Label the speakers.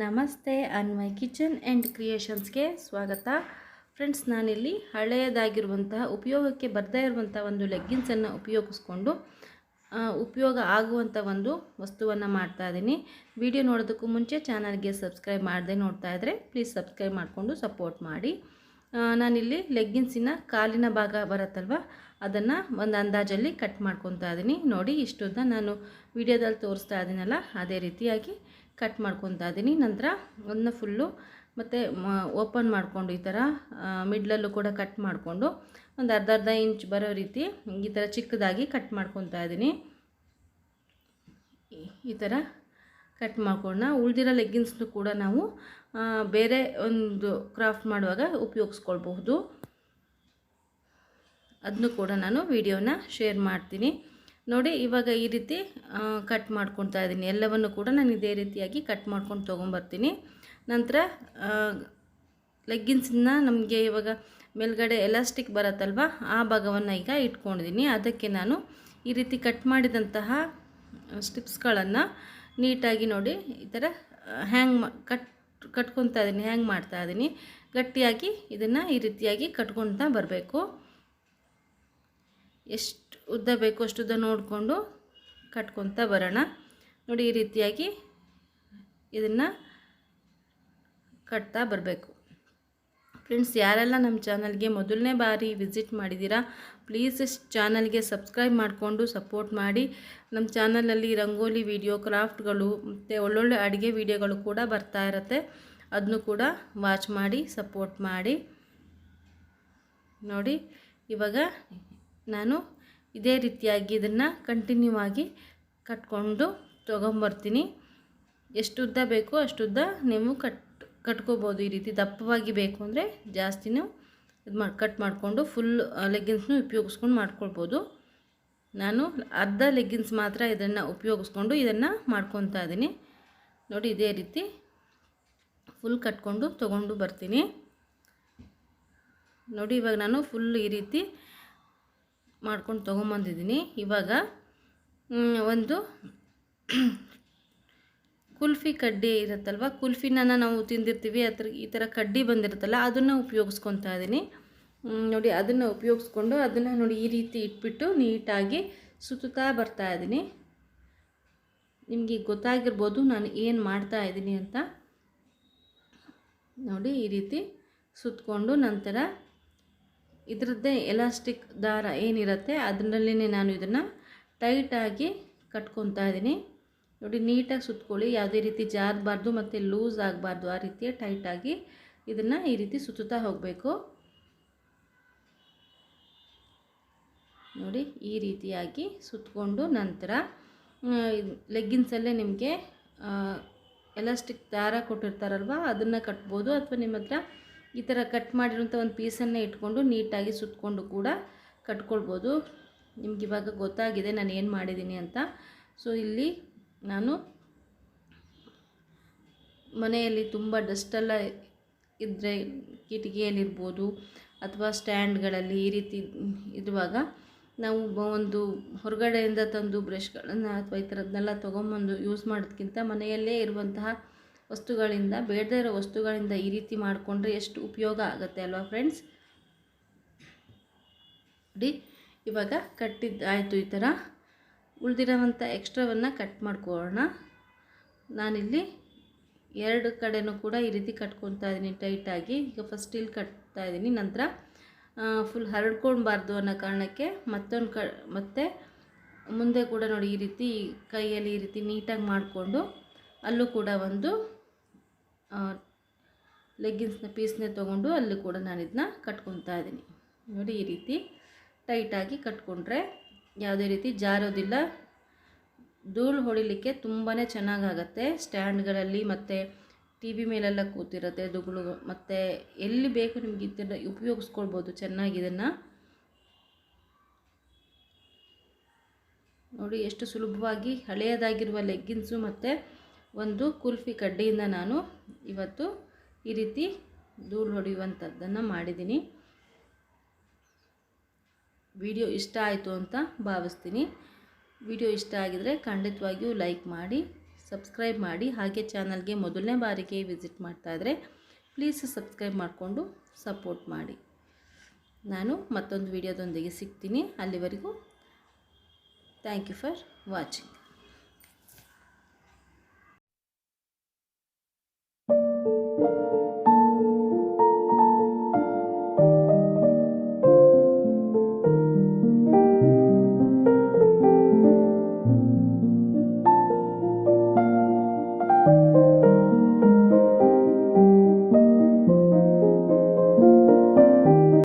Speaker 1: ನಮಸ್ತೆ, Anvay kitchen and ಕ್ರಿಯೇಷನ್ಸ್ಗೆ ಸ್ವಾಗತ. Friends, ನಾನಿಲ್ಲಿ ಹಳೆಯದಾಗಿರುವಂತಹ, ಉಪಯೋಗಕ್ಕೆ ಬರದೇ ಇರುವಂಥ ಒಂದು ಲೆಗ್ಗಿನ್ಸನ್ನು ಉಪಯೋಗಿಸ್ಕೊಂಡು ಉಪಯೋಗ ಆಗುವಂಥ ಒಂದು ವಸ್ತುವನ್ನು ಮಾಡ್ತಾ ಇದ್ದೀನಿ. ವಿಡಿಯೋ ನೋಡೋದಕ್ಕೂ ಮುಂಚೆ ಚಾನಲ್ಗೆ ಸಬ್ಸ್ಕ್ರೈಬ್ ಮಾಡದೆ ನೋಡ್ತಾ ಇದ್ದರೆ ಪ್ಲೀಸ್ ಸಬ್ಸ್ಕ್ರೈಬ್ ಮಾಡಿಕೊಂಡು ಸಪೋರ್ಟ್ ಮಾಡಿ. ನಾನಿಲ್ಲಿ ಲೆಗ್ಗಿನ್ಸಿನ ಕಾಲಿನ ಭಾಗ ಬರುತ್ತಲ್ವ, ಅದನ್ನು ಒಂದು ಅಂದಾಜಲ್ಲಿ ಕಟ್ ಮಾಡ್ಕೊತಾ ಇದ್ದೀನಿ. ನೋಡಿ ಇಷ್ಟುದ್ದ ನಾನು ವಿಡಿಯೋದಲ್ಲಿ ತೋರಿಸ್ತಾ ಇದ್ದೀನಲ್ಲ, ಅದೇ ರೀತಿಯಾಗಿ ಕಟ್ ಮಾಡ್ಕೊತಾ ಇದ್ದೀನಿ ನಂತರ ಅದನ್ನ ಫುಲ್ಲು ಮತ್ತು ಓಪನ್ ಮಾಡಿಕೊಂಡು ಈ ಥರ ಮಿಡ್ಲಲ್ಲೂ ಕೂಡ ಕಟ್ ಮಾಡಿಕೊಂಡು ಒಂದು ಅರ್ಧ ಅರ್ಧ ಇಂಚ್ ಬರೋ ರೀತಿ ಈ ಥರ ಚಿಕ್ಕದಾಗಿ ಕಟ್ ಮಾಡ್ಕೊತಾ ಇದ್ದೀನಿ ಈ- ಥರ ಕಟ್ ಮಾಡ್ಕೊಂಡ ಉಳಿದಿರೋ ಲೆಗ್ಗಿನ್ಸ್ನು ಕೂಡ ನಾವು ಬೇರೆ ಒಂದು ಕ್ರಾಫ್ಟ್ ಮಾಡುವಾಗ ಉಪಯೋಗಿಸ್ಕೊಳ್ಬಹುದು. ಅದನ್ನು ಕೂಡ ನಾನು ವಿಡಿಯೋನ ಶೇರ್ ಮಾಡ್ತೀನಿ. ನೋಡಿ, ಇವಾಗ ಈ ರೀತಿ ಕಟ್ ಮಾಡ್ಕೊತಾ ಇದ್ದೀನಿ. ಎಲ್ಲವನ್ನು ಕೂಡ ನಾನು ಇದೇ ರೀತಿಯಾಗಿ ಕಟ್ ಮಾಡ್ಕೊಂಡು ತೊಗೊಂಬರ್ತೀನಿ. ನಂತರ ಲೆಗ್ಗಿನ್ಸನ್ನ ನಮಗೆ ಇವಾಗ ಮೇಲ್ಗಡೆ ಎಲಾಸ್ಟಿಕ್ ಬರುತ್ತಲ್ವ, ಆ ಭಾಗವನ್ನು ಈಗ ಇಟ್ಕೊಂಡಿದ್ದೀನಿ. ಅದಕ್ಕೆ ನಾನು ಈ ರೀತಿ ಕಟ್ ಮಾಡಿದಂತಹ ಸ್ಟಿಪ್ಸ್ಗಳನ್ನು ನೀಟಾಗಿ ನೋಡಿ, ಈ ಥರ ಹ್ಯಾಂಗ್ ಕಟ್ ಕಟ್ಕೊತಾ ಇದ್ದೀನಿ ಹ್ಯಾಂಗ್ ಮಾಡ್ತಾ ಇದ್ದೀನಿ. ಗಟ್ಟಿಯಾಗಿ ಇದನ್ನು ಈ ರೀತಿಯಾಗಿ ಕಟ್ಕೊತಾ ಬರಬೇಕು. ಎಷ್ಟು ಉದ್ದ ಬೇಕೋ ಅಷ್ಟು ಉದ್ದ ನೋಡಿಕೊಂಡು ಕಟ್ಕೊತ ಬರೋಣ. ನೋಡಿ ಈ ರೀತಿಯಾಗಿ ಇದನ್ನು ಕಟ್ತಾ ಬರಬೇಕು. ಫ್ರೆಂಡ್ಸ್, ಯಾರೆಲ್ಲ ನಮ್ಮ ಚಾನಲ್ಗೆ ಮೊದಲನೇ ಬಾರಿ ವಿಸಿಟ್ ಮಾಡಿದ್ದೀರಾ, ಪ್ಲೀಸ್ ಚಾನಲ್ಗೆ ಸಬ್ಸ್ಕ್ರೈಬ್ ಮಾಡಿಕೊಂಡು ಸಪೋರ್ಟ್ ಮಾಡಿ. ನಮ್ಮ ಚಾನಲಲ್ಲಿ ರಂಗೋಲಿ ವಿಡಿಯೋ, ಕ್ರಾಫ್ಟ್ಗಳು ಮತ್ತು ಒಳ್ಳೊಳ್ಳೆ ಅಡುಗೆ ವಿಡಿಯೋಗಳು ಕೂಡ ಬರ್ತಾ ಇರುತ್ತೆ. ಅದನ್ನು ಕೂಡ ವಾಚ್ ಮಾಡಿ, ಸಪೋರ್ಟ್ ಮಾಡಿ. ನೋಡಿ, ಇವಾಗ ನಾನು ಇದೇ ರೀತಿಯಾಗಿ ಇದನ್ನು ಕಂಟಿನ್ಯೂ ಆಗಿ ಕಟ್ಕೊಂಡು ತೊಗೊಂಬರ್ತೀನಿ. ಎಷ್ಟು ಉದ್ದ ಬೇಕೋ ಅಷ್ಟು ಉದ್ದ ನೀವು ಕಟ್, ಕಟ್ಕೋಬೋದು. ಈ ರೀತಿ ದಪ್ಪವಾಗಿ ಬೇಕು ಅಂದರೆ ಜಾಸ್ತಿನೂ ಇದು ಮಾಡಿ ಕಟ್ ಮಾಡಿಕೊಂಡು ಫುಲ್ ಲೆಗ್ಗಿನ್ಸ್ನೂ ಉಪಯೋಗಿಸ್ಕೊಂಡು ಮಾಡ್ಕೊಳ್ಬೋದು. ನಾನು ಅರ್ಧ ಲೆಗ್ಗಿನ್ಸ್ ಮಾತ್ರ ಇದನ್ನು ಉಪಯೋಗಿಸ್ಕೊಂಡು ಇದನ್ನು ಮಾಡ್ಕೊತಾ ಇದ್ದೀನಿ. ನೋಡಿ, ಇದೇ ರೀತಿ ಫುಲ್ ಕಟ್ಕೊಂಡು ತೊಗೊಂಡು ಬರ್ತೀನಿ. ನೋಡಿ, ಇವಾಗ ನಾನು ಫುಲ್ ಈ ರೀತಿ ಮಾಡ್ಕೊಂಡು ತೊಗೊಂಬಂದಿದ್ದೀನಿ. ಇವಾಗ ಒಂದು ಕುಲ್ಫಿ ಕಡ್ಡಿ ಇರುತ್ತಲ್ವ? ಕುಲ್ಫಿನ ನಾವು ತಿಂದಿರ್ತೀವಿ. ಅದ್ರ ಈ ಥರ ಕಡ್ಡಿ ಬಂದಿರುತ್ತಲ್ಲ, ಅದನ್ನು ಉಪಯೋಗಿಸ್ಕೊತಾ ಇದ್ದೀನಿ ನೋಡಿ, ಅದನ್ನು ಉಪಯೋಗಿಸ್ಕೊಂಡು ಅದನ್ನು ನೋಡಿ, ಈ ರೀತಿ ಇಟ್ಬಿಟ್ಟು ನೀಟಾಗಿ ಸುತ್ತುತ್ತಾ ಬರ್ತಾ ಇದ್ದೀನಿ ನಿಮಗೆ ಗೊತ್ತಾಗಿರ್ಬೋದು ನಾನು ಏನು ಮಾಡ್ತಾ ಇದ್ದೀನಿ ಅಂತ. ನೋಡಿ, ಈ ರೀತಿ ಸುತ್ತಕೊಂಡು ನಂತರ ಇದರದ್ದೇ ಎಲಾಸ್ಟಿಕ್ ದಾರ ಏನಿರುತ್ತೆ ಅದರಲ್ಲೇ ನಾನು ಇದನ್ನು ಟೈಟಾಗಿ ಕಟ್ಕೊತಾ ಇದ್ದೀನಿ. ನೋಡಿ, ನೀಟಾಗಿ ಸುತ್ಕೊಳ್ಳಿ. ಯಾವುದೇ ರೀತಿ ಜಾರಬಾರ್ದು ಮತ್ತು ಲೂಸ್ ಆಗಬಾರ್ದು, ಆ ರೀತಿಯ ಟೈಟಾಗಿ ಇದನ್ನು ಈ ರೀತಿ ಸುತ್ತುತ್ತಾ ಹೋಗಬೇಕು. ನೋಡಿ, ಈ ರೀತಿಯಾಗಿ ಸುತ್ತಕೊಂಡು ನಂತರ ಲೆಗ್ಗಿನ್ಸಲ್ಲೇ ನಿಮಗೆ ಎಲಾಸ್ಟಿಕ್ ದಾರ ಕೊಟ್ಟಿರ್ತಾರಲ್ವ, ಅದನ್ನು ಕಟ್ಬೋದು. ಅಥವಾ ನಿಮ್ಮ ಹತ್ರ ಈ ಥರ ಕಟ್ ಮಾಡಿರೋಂಥ ಒಂದು ಪೀಸನ್ನೇ ಇಟ್ಕೊಂಡು ನೀಟಾಗಿ ಸುತ್ತಕೊಂಡು ಕೂಡ ಕಟ್ಕೊಳ್ಬೋದು. ನಿಮ್ಗೆ ಇವಾಗ ಗೊತ್ತಾಗಿದೆ ನಾನು ಏನು ಮಾಡಿದ್ದೀನಿ ಅಂತ. ಸೊ ಇಲ್ಲಿ ನಾನು ಮನೆಯಲ್ಲಿ ತುಂಬ ಡಸ್ಟೆಲ್ಲ ಇದ್ದರೆ ಕಿಟಕಿಯಲ್ಲಿರ್ಬೋದು ಅಥವಾ ಸ್ಟ್ಯಾಂಡ್ಗಳಲ್ಲಿ ಈ ರೀತಿ ಇರುವಾಗ ನಾವು ಒಂದು ಹೊರಗಡೆಯಿಂದ ತಂದು ಬ್ರಷ್ಗಳನ್ನು ಅಥವಾ ಈ ಥರದ್ದನ್ನೆಲ್ಲ ತೊಗೊಂಬಂದು ಯೂಸ್ ಮಾಡೋದಕ್ಕಿಂತ ಮನೆಯಲ್ಲೇ ಇರುವಂತಹ ವಸ್ತುಗಳಿಂದ ಬೇಡದೇ ಇರೋ ವಸ್ತುಗಳಿಂದ ಈ ರೀತಿ ಮಾಡಿಕೊಂಡ್ರೆ ಎಷ್ಟು ಉಪಯೋಗ ಆಗುತ್ತೆ ಅಲ್ವಾ ಫ್ರೆಂಡ್ಸ್ ನೋಡಿ, ಇವಾಗ ಕಟ್ಟಿದ್ದು, ಆಯಿತು ಈ ಥರ. ಉಳಿದಿರೋವಂಥ ಎಕ್ಸ್ಟ್ರಾವನ್ನು ಕಟ್ ಮಾಡ್ಕೊಳ್ಳೋಣ. ನಾನಿಲ್ಲಿ ಎರಡು ಕಡೆನೂ ಕೂಡ ಈ ರೀತಿ ಕಟ್ಕೊತಾ ಇದ್ದೀನಿ ಟೈಟಾಗಿ ಈಗ ಫಸ್ಟ್ ಇಲ್ಲಿ ಕಟ್ತಾ ಇದ್ದೀನಿ, ನಂತರ ಫುಲ್ ಹರಡ್ಕೊಳ್ಬಾರ್ದು ಅನ್ನೋ ಕಾರಣಕ್ಕೆ ಮತ್ತೊಂದು ಕ, ಮತ್ತೆ ಮುಂದೆ ಕೂಡ ನೋಡಿ ಈ ರೀತಿ ಕೈಯಲ್ಲಿ ಈ ರೀತಿ ನೀಟಾಗಿ ಮಾಡಿಕೊಂಡು ಅಲ್ಲೂ ಕೂಡ ಒಂದು ಲೆಗ್ಗಿನ್ಸ್ನ ಪೀಸ್ನೇ ತೊಗೊಂಡು ಅಲ್ಲಿ ಕೂಡ ನಾನು ಇದನ್ನ ಕಟ್ಕೊತಾ ಇದ್ದೀನಿ. ನೋಡಿ ಈ ರೀತಿ ಟೈಟಾಗಿ ಕಟ್ಕೊಂಡ್ರೆ ಯಾವುದೇ ರೀತಿ ಜಾರೋದಿಲ್ಲ. ಧೂಳು ಹೊಡಿಲಿಕ್ಕೆ ತುಂಬಾ ಚೆನ್ನಾಗಾಗತ್ತೆ. ಸ್ಟ್ಯಾಂಡ್ಗಳಲ್ಲಿ ಮತ್ತು ಟಿ ವಿ ಮೇಲೆಲ್ಲ ಕೂತಿರುತ್ತೆ ದುಗಳು ಮತ್ತು ಎಲ್ಲಿ ಬೇಕು ನಿಮಗೆ ಇದನ್ನು ಉಪಯೋಗಿಸ್ಕೊಳ್ಬೋದು ಚೆನ್ನಾಗಿ ಇದನ್ನು. ನೋಡಿ ಎಷ್ಟು ಸುಲಭವಾಗಿ ಹಳೆಯದಾಗಿರುವ ಲೆಗ್ಗಿನ್ಸು ಮತ್ತು ಒಂದು ಕುಲ್ಫಿ ಕಡ್ಡಿಯಿಂದ ನಾನು ಇವತ್ತು ಈ ರೀತಿ ಧೂಳು ಹೊಡೆಯುವಂಥದ್ದನ್ನು ಮಾಡಿದ್ದೀನಿ. ವಿಡಿಯೋ ಇಷ್ಟ ಆಯಿತು ಅಂತ ಭಾವಿಸ್ತೀನಿ. ವಿಡಿಯೋ ಇಷ್ಟ ಆಗಿದರೆ ಖಂಡಿತವಾಗಿಯೂ ಲೈಕ್ ಮಾಡಿ, ಸಬ್ಸ್ಕ್ರೈಬ್ ಮಾಡಿ. ಹಾಗೆ ಚಾನಲ್ಗೆ ಮೊದಲನೇ ಬಾರಿಗೆ ವಿಸಿಟ್ ಮಾಡ್ತಾ ಇದ್ದರೆ ಪ್ಲೀಸ್ ಸಬ್ಸ್ಕ್ರೈಬ್ ಮಾಡಿಕೊಂಡು ಸಪೋರ್ಟ್ ಮಾಡಿ. ನಾನು ಮತ್ತೊಂದು ವಿಡಿಯೋದೊಂದಿಗೆ ಸಿಗ್ತೀನಿ. ಅಲ್ಲಿವರೆಗೂ ಥ್ಯಾಂಕ್ ಯು ಫಾರ್ ವಾಚಿಂಗ್.